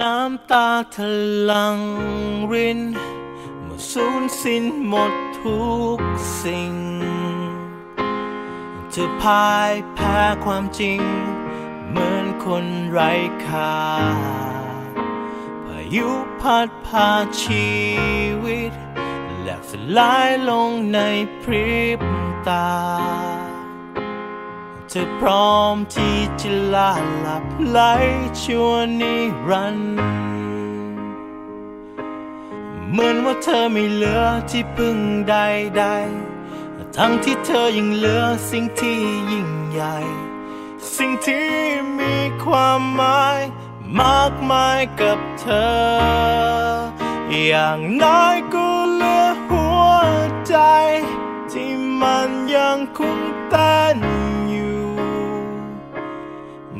น้ำตาทะลังรินเมื่อสูญสิ้นหมดทุกสิ่งเธอพายแพ้ความจริง เหมือนคนไร้ค่าพายุพัดพาชีวิต แหลกสลายลงในพริบตา ธอพร้อมที่จะลาหลับไหลชั่วนิรันดร์เหมือนว่าเธอไม่เหลือที่พึ่งใดๆ ทั้งที่เธอยังเหลือสิ่งที่ยิ่งใหญ่ สิ่งที่มีความหมายมากมายกับเธอ อย่างน้อยก็เหลือหัวใจ ที่มันยังคงเต้นอยู่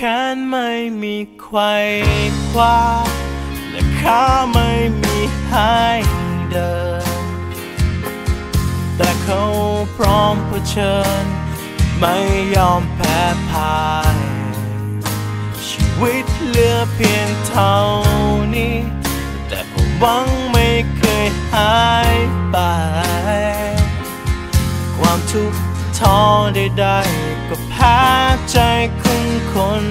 แขนไม่มีไขว้คว้าและขาไม่มีให้เดิน แต่เขาพร้อมเผชิญ ไม่ยอมแพ้พ่าย ชีวิตเหลือเพียงเท่านี้ แต่ความหวังไม่เคยหายไป ความทุกข์ท้อใดๆ ก็แพ้ใจคุ้มคน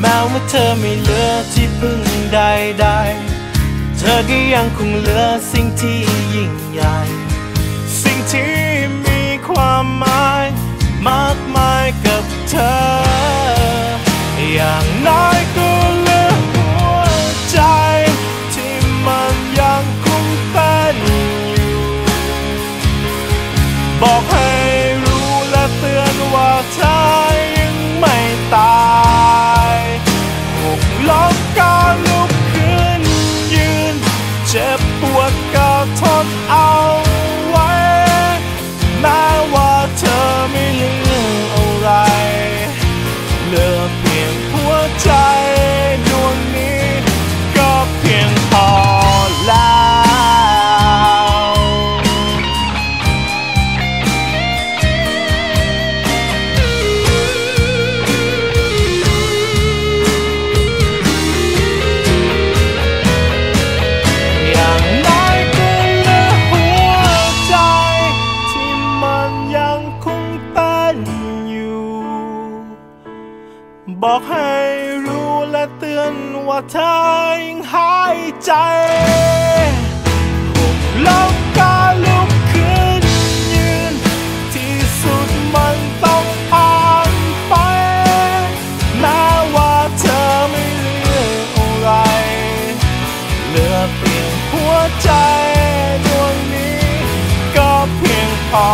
แม้ว่าเธอไม่เหลือที่พึ่งใดๆ เธอก็ยังคงเหลือสิ่งที่ยิ่งใหญ่ สิ่งที่มีความหมาย มากมายกับเธอ ก็ บอกให้รู้และเตือนว่าเธอยังหายใจหกล้มกาลุกขึ้นยืน ที่สุดมันต้องผ่านไปแม้ว่าเธอไม่เหลืออะไรเหลือเพียงหัวใจดวงนี้ก็เพียงพอ